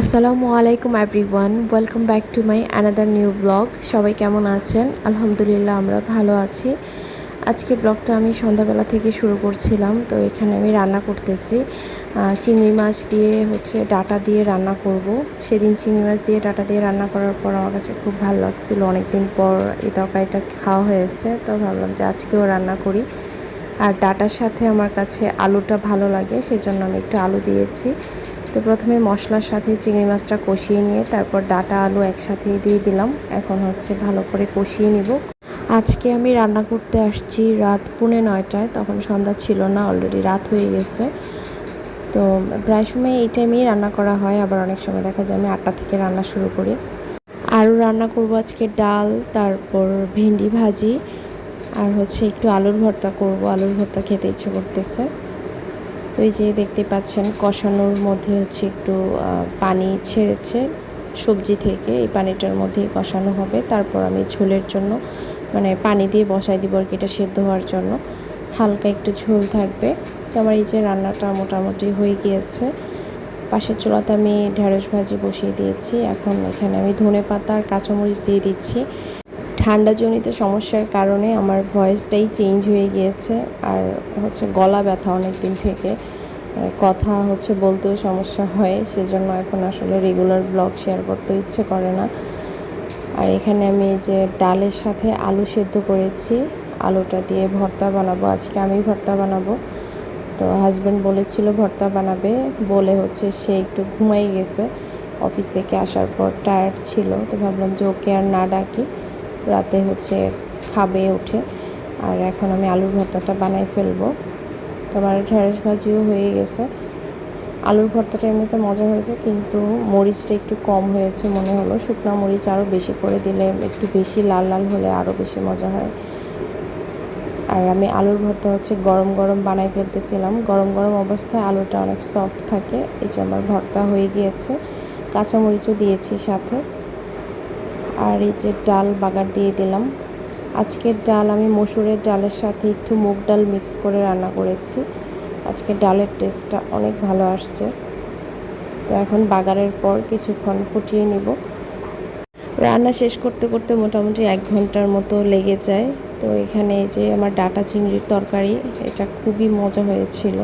আসসালামু আলাইকুম everyone welcome back to my another new blog সবাই কেমন আছেন? আলহামদুলিল্লাহ, আমরা ভালো আছি। আজকে ব্লগটা আমি সন্ধ্যাবেলা থেকে শুরু করছিলাম, তো এখানে আমি রান্না করতেছি। চিংড়ি মাছ দিয়ে হচ্ছে ডাটা দিয়ে রান্না করব। সেদিন চিংড়ি মাছ দিয়ে ডাটা দিয়ে রান্না করার পর আমার কাছে খুব ভালো লাগছিল। অনেকদিন পর এই তরকারিটা খাওয়া হয়েছে, তো ভাবলাম যে আজকেও রান্না করি। আর ডাটার সাথে আমার কাছে আলুটা ভালো লাগে, সেজন্য আমি একটু আলু দিয়েছি। তো প্রথমে মশলার সাথে চিংড়ি মাছটা কষিয়ে নিয়ে তারপর ডাটা, আলু একসাথে দিয়ে দিলাম। এখন হচ্ছে ভালো করে কষিয়ে নিব। আজকে আমি রান্না করতে আসছি রাত পুনে নয়টায়, তখন সন্ধ্যা ছিল না অলরেডি রাত হয়ে গেছে। তো প্রায় সময় এই টাইমেই রান্না করা হয়, আবার অনেক সময় দেখা যায় আমি আটটা থেকে রান্না শুরু করি। আরও রান্না করব আজকে ডাল, তারপর ভেন্ডি ভাজি, আর হচ্ছে একটু আলুর ভর্তা করব। আলুর ভর্তা খেতে ইচ্ছে করতেছে। তো এই যে দেখতে পাচ্ছেন, কষানোর মধ্যে হচ্ছে একটু পানি ছেড়েছে। সবজি থেকে এই পানিটার মধ্যেই কষানো হবে। তারপর আমি ঝোলের জন্য মানে পানি দিয়ে বসাই দিব আর কি, এটা সেদ্ধ হওয়ার জন্য। হালকা একটু ঝোল থাকবে। তো আমার এই যে রান্নাটা মোটামুটি হয়ে গিয়েছে। পাশের চুলাতে আমি ঢেঁড়স ভাজি বসিয়ে দিয়েছি। এখন এখানে আমি ধনে পাতা আর কাঁচামরিচ দিয়ে দিচ্ছি। ঠান্ডাজনিত সমস্যার কারণে আমার ভয়েসটাই চেঞ্জ হয়ে গিয়েছে আর হচ্ছে গলা ব্যথা অনেক দিন থেকে কথা হচ্ছে বলতেও সমস্যা হয়, সেজন্য এখন আসলে রেগুলার ব্লগ শেয়ার করতে ইচ্ছে করে না। আর এখানে আমি যে ডালের সাথে আলু সেদ্ধ করেছি, আলুটা দিয়ে ভর্তা বানাবো। আজকে আমি ভর্তা বানাবো। তো হাজব্যান্ড বলেছিল ভর্তা বানাবে, বলে হচ্ছে সে একটু ঘুমাই গেছে। অফিস থেকে আসার পর টায়ার্ড ছিল, তো ভাবলাম যে ওকে আর না ডাকি। রাতে হচ্ছে খাবে উঠে। আর এখন আমি আলুর ভর্তাটা বানাই ফেলব। তোমার ঢেঁড়স ভাজিও হয়ে গেছে। আলুর ভর্তাটা এমনিতে মজা হয়েছে, কিন্তু মরিচটা একটু কম হয়েছে মনে হলো। শুকনো মরিচ আরও বেশি করে দিলে একটু বেশি লাল লাল হলে আরও বেশি মজা হয়। আর আমি আলুর ভর্তা হচ্ছে গরম গরম বানাই ফেলতেছিলাম। গরম গরম অবস্থায় আলুটা অনেক সফট থাকে। এই যে আমার ভর্তা হয়ে গিয়েছে। কাঁচামরিচও দিয়েছি সাথে। আর এই যে ডাল বাগার দিয়ে দিলাম। আজকের ডাল আমি মসুরের ডালের সাথে একটু মুগ ডাল মিক্স করে রান্না করেছি। আজকে ডালের টেস্টটা অনেক ভালো আসছে। তো এখন বাগারের পর কিছুক্ষণ ফুটিয়ে নিব। রান্না শেষ করতে করতে মোটামুটি এক ঘণ্টার মতো লেগে যায়। তো এখানে যে আমার ডাটা চিংড়ির তরকারি, এটা খুবই মজা হয়েছিল।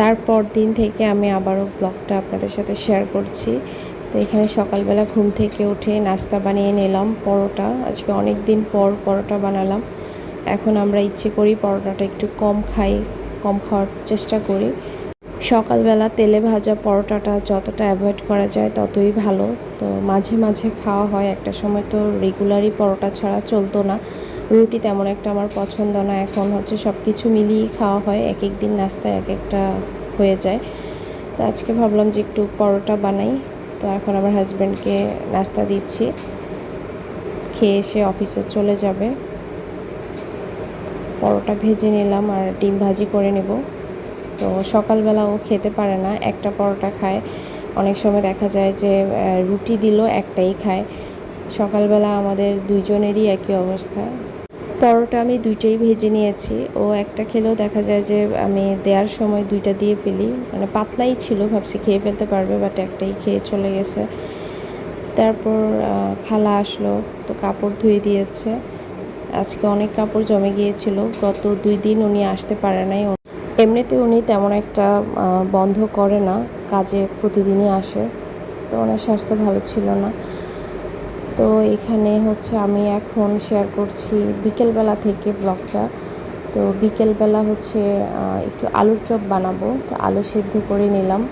তারপর দিন থেকে আমি আবারও ব্লগটা আপনাদের সাথে শেয়ার করছি। তো এখানে সকালবেলা ঘুম থেকে উঠে নাস্তা বানিয়ে নিলাম, পরোটা। আজকে অনেক দিন পর পরোটা বানালাম। এখন আমরা ইচ্ছে করি পরোটাটা একটু কম খাই, কম খাওয়ার চেষ্টা করি। সকালবেলা তেলে ভাজা পরোটাটা যতটা অ্যাভয়েড করা যায় ততই ভালো। তো মাঝে মাঝে খাওয়া হয়, একটা সময় তো রেগুলারই পরোটা ছাড়া চলতো না। রুটি তেমন একটা আমার পছন্দ না, এখন হচ্ছে সব কিছু মিলিয়েই খাওয়া হয় এক এক দিন নাস্তায় এক একটা হয়ে যায়। তো আজকে ভাবলাম যে একটু পরোটা বানাই। তো এখন আমার হাজব্যান্ডকে নাস্তা দিচ্ছি। খেয়ে এসে অফিসে চলে যাবে। পরোটা ভেজে নিলাম আর ডিম ভাজি করে নেব। তো সকালবেলা ও খেতে পারে না, একটা পরোটা খায়। অনেক সময় দেখা যায় যে রুটি দিল একটাই খায়। সকালবেলা আমাদের দুইজনেরই একই অবস্থা। পরোটা আমি দুইটাই ভেজে নিয়েছি। ও একটা খেলেও দেখা যায় যে আমি দেওয়ার সময় দুইটা দিয়ে ফেলি। মানে পাতলাই ছিল, ভাবছি খেয়ে ফেলতে পারবে বাট একটাই খেয়ে চলে গেছে। তারপর খালা আসলো, তো কাপড় ধুয়ে দিয়েছে। আজকে অনেক কাপড় জমে গিয়েছিল। গত দুই দিন উনি আসতে পারে নাই। এমনিতে উনি তেমন একটা বন্ধ করে না। কাজে প্রতিদিনই আসে। তো ওনার স্বাস্থ্য ভালো ছিল না। তো এখানে হচ্ছে আমি এখন শেয়ার করছি বিকেলবেলা থেকে ব্লগটা তো বিকেলবেলা হচ্ছে একটু আলুর চপ বানাবো। তো আলু সিদ্ধ করে নিলাম।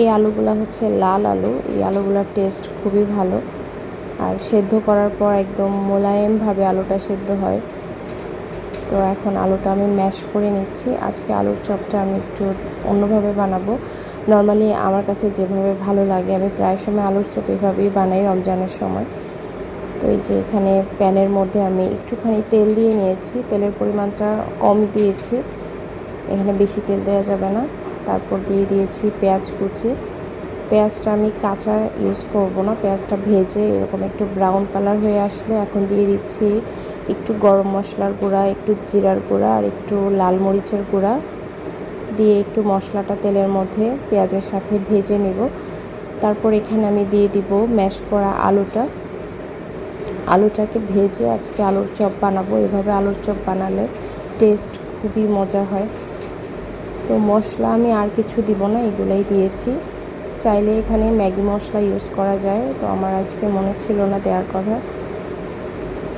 এই আলুগুলা হচ্ছে লাল আলু। এই আলুগুলার টেস্ট খুবই ভালো। আর সেদ্ধ করার পর একদম মোলায়েমভাবে আলুটা সেদ্ধ হয়। তো এখন আলুটা আমি ম্যাশ করে নিচ্ছি। আজকে আলুর চপটা আমি একটু অন্যভাবে বানাবো। নর্মালি আমার কাছে যেভাবে ভালো লাগে, আমি প্রায় সময় আলুর চপ এভাবেই বানাই রমজানের সময়। তো এই যে এখানে প্যানের মধ্যে আমি একটুখানি তেল দিয়ে নিয়েছি। তেলের পরিমাণটা কমই দিয়েছি। এখানে বেশি তেল দেওয়া যাবে না। তারপর দিয়ে দিয়েছি পেঁয়াজ কুচি। পেঁয়াজটা আমি কাঁচা ইউজ করব না। পেঁয়াজটা ভেজে এরকম একটু ব্রাউন কালার হয়ে আসলে এখন দিয়ে দিচ্ছি একটু গরম মশলার গুঁড়া, একটু জিরার গুঁড়া আর একটু লাল মরিচের গুঁড়া। দিয়ে একটু মশলাটা তেলের মধ্যে পেঁয়াজের সাথে ভেজে নেব। তারপর এখানে আমি দিয়ে দিব ম্যাশ করা আলুটা। আলুটাকে ভেজে আজকে আলুর চপ বানাবো। এভাবে আলুর চপ বানালে টেস্ট খুবই মজা হয়। তো মশলা আমি আর কিছু দিব না, এগুলোই দিয়েছি। চাইলে এখানে ম্যাগি মশলা ইউজ করা যায়, তো আমার আজকে মনে ছিল না দেওয়ার কথা।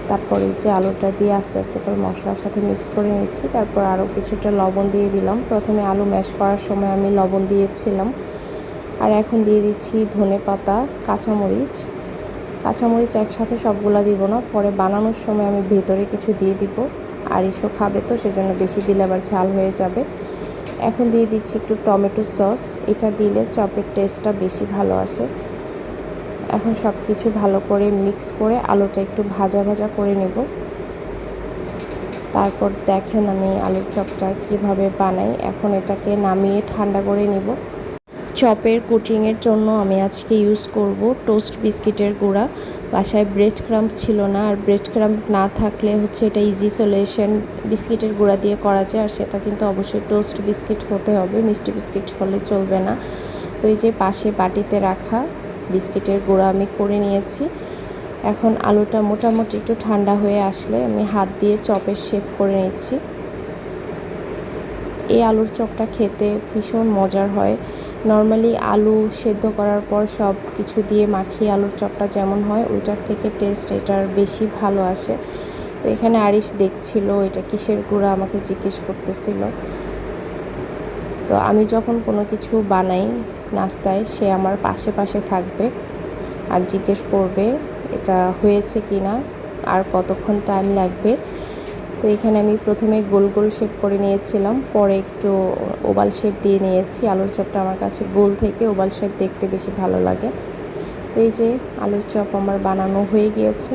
তারপরে যে আলুটা দিয়ে আস্তে আস্তে করে মশলার সাথে মিক্স করে নিচ্ছি, তারপর আরও কিছুটা লবণ দিয়ে দিলাম। প্রথমে আলু ম্যাশ করার সময় আমি লবণ দিয়েছিলাম। আর এখন দিয়ে দিচ্ছি ধনে পাতা, কাঁচামরিচ কাঁচামরিচ একসাথে সবগুলা দিব না, পরে বানানোর সময় আমি ভেতরে কিছু দিয়ে দিব। আর ইসো খাবে তো, সেজন্য বেশি দিলে আবার ঝাল হয়ে যাবে। এখন দিয়ে দিচ্ছি একটু টমেটো সস, এটা দিলে চপের টেস্টটা বেশি ভালো আসে। এখন সব কিছু ভালো করে মিক্স করে আলুটা একটু ভাজা ভাজা করে নেব। তারপর দেখেন আমি আলুর চপটা কীভাবে বানাই। এখন এটাকে নামিয়ে ঠান্ডা করে নেব। চপের কুটিংয়ের জন্য আমি আজকে ইউজ করব টোস্ট বিস্কিটের গুঁড়া। বাসায় ব্রেড ক্রাম্প ছিল না, আর ব্রেড ক্রাম্প না থাকলে হচ্ছে এটা ইজি সলিউশন বিস্কিটের গুঁড়া দিয়ে করা যায়, আর সেটা কিন্তু অবশ্যই টোস্ট বিস্কিট হতে হবে, মিষ্টি বিস্কিট হলে চলবে না। তো এই যে পাশে বাটিতে রাখা বিস্কিটের গুঁড়া আমি করে নিয়েছি। এখন আলুটা মোটামুটি একটু ঠান্ডা হয়ে আসলে আমি হাত দিয়ে চপের শেপ করে নিচ্ছি। এই আলুর চপটা খেতে ভীষণ মজার হয়। নর্মালি আলু সেদ্ধ করার পর সব কিছু দিয়ে মাখিয়ে আলুর চপটা যেমন হয়, ওইটার থেকে টেস্ট এটার বেশি ভালো আসে। তো এখানে আরিশ দেখছিল, এটা কিসের গুঁড়া আমাকে জিজ্ঞেস করতেছিল। তো আমি যখন কোনো কিছু বানাই নাস্তায়, সে আমার পাশে পাশে থাকবে আর জিজ্ঞেস করবে এটা হয়েছে কি না আর কতক্ষণ টাইম লাগবে। তো এখানে আমি প্রথমে গোল গোল শেপ করে নিয়েছিলাম, পরে একটু ওভাল শেপ দিয়ে নিয়েছি। আলুর চপটা আমার কাছে গোল থেকে ওভাল শেপ দেখতে বেশি ভালো লাগে। তো এই যে আলুর চপ আমার বানানো হয়ে গিয়েছে।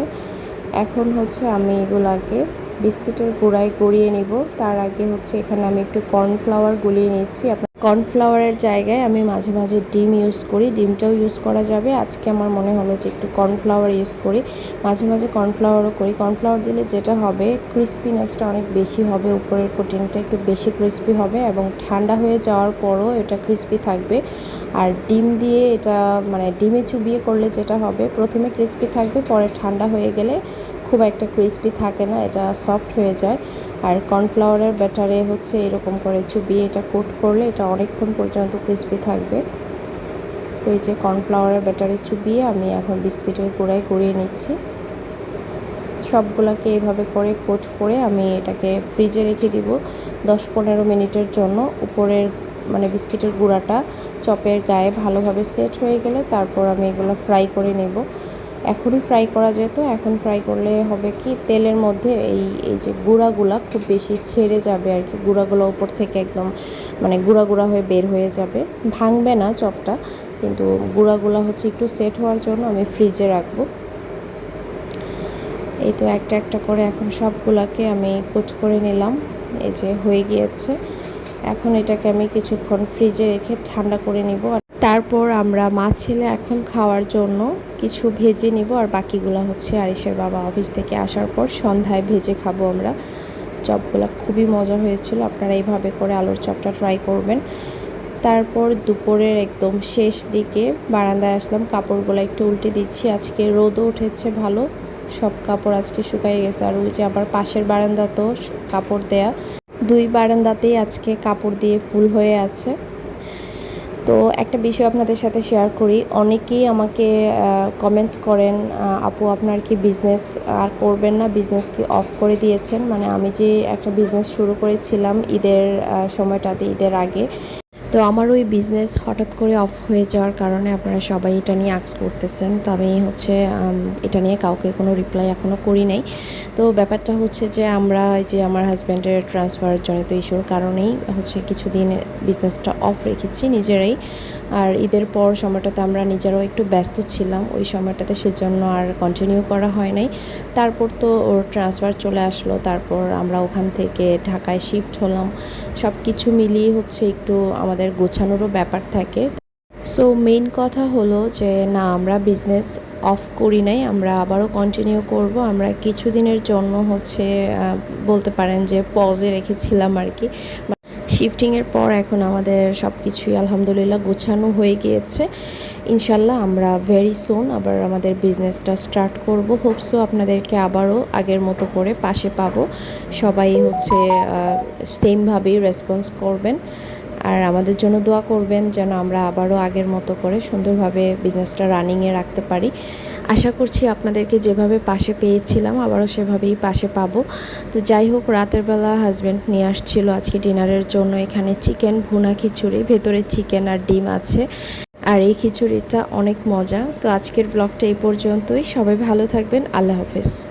এখন হচ্ছে আমি এগুলাকে বিস্কিটের গুঁড়ায় গড়িয়ে নেব। তার আগে হচ্ছে এখানে আমি একটু কর্নফ্লাওয়ার গুলিয়ে নিয়েছি। কর্নফ্লাওয়ারের জায়গায় আমি মাঝে মাঝে ডিম ইউজ করি, ডিমটাও ইউজ করা যাবে। আজকে আমার মনে হলো যে একটু কর্নফ্লাওয়ার ইউজ করি। মাঝে মাঝে কর্নফ্লাওয়ারও করি। কর্নফ্লাওয়ার দিলে যেটা হবে, ক্রিস্পিনেসটা অনেক বেশি হবে, উপরের কোটিংটা একটু বেশি ক্রিস্পি হবে এবং ঠান্ডা হয়ে যাওয়ার পরও এটা ক্রিস্পি থাকবে। আর ডিম দিয়ে এটা মানে ডিমে চুবিয়ে করলে যেটা হবে, প্রথমে ক্রিস্পি থাকবে, পরে ঠান্ডা হয়ে গেলে খুব একটা ক্রিস্পি থাকে না, এটা সফট হয়ে যায়। আর কর্নফ্লাওয়ারের ব্যাটারে হচ্ছে এরকম করে চুবিয়ে এটা কোট করলে এটা অনেকক্ষণ পর্যন্ত ক্রিস্পি থাকবে। তো এই যে কর্নফ্লাওয়ারের ব্যাটারে চুবিয়ে আমি এখন বিস্কিটের গুঁড়ায় গড়িয়ে নিচ্ছি। সবগুলোকে এইভাবে করে কোট করে আমি এটাকে ফ্রিজে রেখে দিব দশ পনেরো মিনিটের জন্য। উপরের মানে বিস্কিটের গুঁড়াটা চপের গায়ে ভালোভাবে সেট হয়ে গেলে তারপর আমি এগুলো ফ্রাই করে নেব। এখনই ফ্রাই করা যেত, এখন ফ্রাই করলে হবে কি তেলের মধ্যে এই এই যে গুঁড়াগুলা খুব বেশি ছেড়ে যাবে আর কি, গুঁড়াগুলো উপর থেকে একদম মানে গুঁড়া গুঁড়া হয়ে বের হয়ে যাবে। ভাঙবে না চপটা, কিন্তু গুঁড়াগুলা হচ্ছে একটু সেট হওয়ার জন্য আমি ফ্রিজে রাখব। এই তো একটা একটা করে এখন সবগুলাকে আমি কোচ করে নিলাম, এই যে হয়ে গিয়েছে। এখন এটাকে আমি কিছুক্ষণ ফ্রিজে রেখে ঠান্ডা করে নিব তারপর আমরা মা ছেলে এখন খাওয়ার জন্য কিছু ভেজে নিব আর বাকিগুলো হচ্ছে আরিসের বাবা অফিস থেকে আসার পর সন্ধ্যায় ভেজে খাব আমরা। চপগুলো খুবই মজা হয়েছিল, আপনারা এইভাবে করে আলুর চপটা ট্রাই করবেন। তারপর দুপুরের একদম শেষ দিকে বারান্দায় আসলাম, কাপড়গুলো একটু উল্টে দিচ্ছি, আজকে রোদও উঠেছে ভালো, সব কাপড় আজকে শুকাই গেছে। আর ওই যে আবার পাশের বারান্দাতেও কাপড় দেয়া, দুই বারান্দাতেই আজকে কাপড় দিয়ে ফুল হয়ে আছে। তো একটা বিষয় আপনাদের সাথে শেয়ার করি। অনেকেই আমাকে কমেন্ট করেন আপু আপনার কি বিজনেস আর করবেন না বিজনেস কি অফ করে দিয়েছেন? মানে আমি যে একটা বিজনেস শুরু করেছিলাম ঈদের সময়টাতে, ঈদের আগে তো আমার ওই বিজনেস হঠাৎ করে অফ হয়ে যাওয়ার কারণে আপনারা সবাই এটা নিয়ে আক্স করতেছেন। তো আমি হচ্ছে এটা নিয়ে কাউকে কোনো রিপ্লাই এখনও করি নাই। তো ব্যাপারটা হচ্ছে যে আমরা যে আমার হাজব্যান্ডের ট্রান্সফার জনিত ইস্যুর কারণেই হচ্ছে কিছুদিন বিজনেসটা অফ রেখেছি নিজেরাই। আর ঈদের পর সময়টাতে আমরা নিজেরাও একটু ব্যস্ত ছিলাম। ওই সময়টাতে সেজন্য আর কন্টিনিউ করা হয় নাই। তারপর তো ওর ট্রান্সফার চলে আসলো। তারপর আমরা ওখান থেকে ঢাকায় শিফট হলাম। সব কিছু মিলিয়ে হচ্ছে একটু আমাদের গোছানোরও ব্যাপার থাকে। সো মেইন কথা হলো যে, না, আমরা বিজনেস অফ করি নাই, আমরা আবারও কন্টিনিউ করব। আমরা কিছুদিনের জন্য হচ্ছে বলতে পারেন যে পজে রেখেছিলাম আর কি। শিফটিংয়ের পর এখন আমাদের সব কিছুই আলহামদুলিল্লাহ গোছানো হয়ে গিয়েছে। ইনশাল্লাহ আমরা ভেরি সুন আবার আমাদের বিজনেসটা স্টার্ট করব। হোপসো আপনাদেরকে আবারও আগের মতো করে পাশে পাবো। সবাই হচ্ছে সেমভাবেই রেসপন্স করবেন। আর আমাদের জন্য দোয়া করবেন যেন আমরা আবারও আগের মতো করে সুন্দরভাবে বিজনেসটা রানিংয়ে রাখতে পারি। আশা করছি আপনাদেরকে যেভাবে পাশে পেয়েছিলাম, আবারও সেভাবেই পাশে পাবো। তো যাই হোক, রাতের বেলা হাজব্যান্ড নিয়ে আসছিল আজকে ডিনারের জন্য। এখানে চিকেন ভুনা খিচুড়ি, ভেতরে চিকেন আর ডিম আছে। আর এই খিচুড়িটা অনেক মজা। তো আজকের ব্লগটা এই পর্যন্তই। সবাই ভালো থাকবেন। আল্লাহ হাফেজ।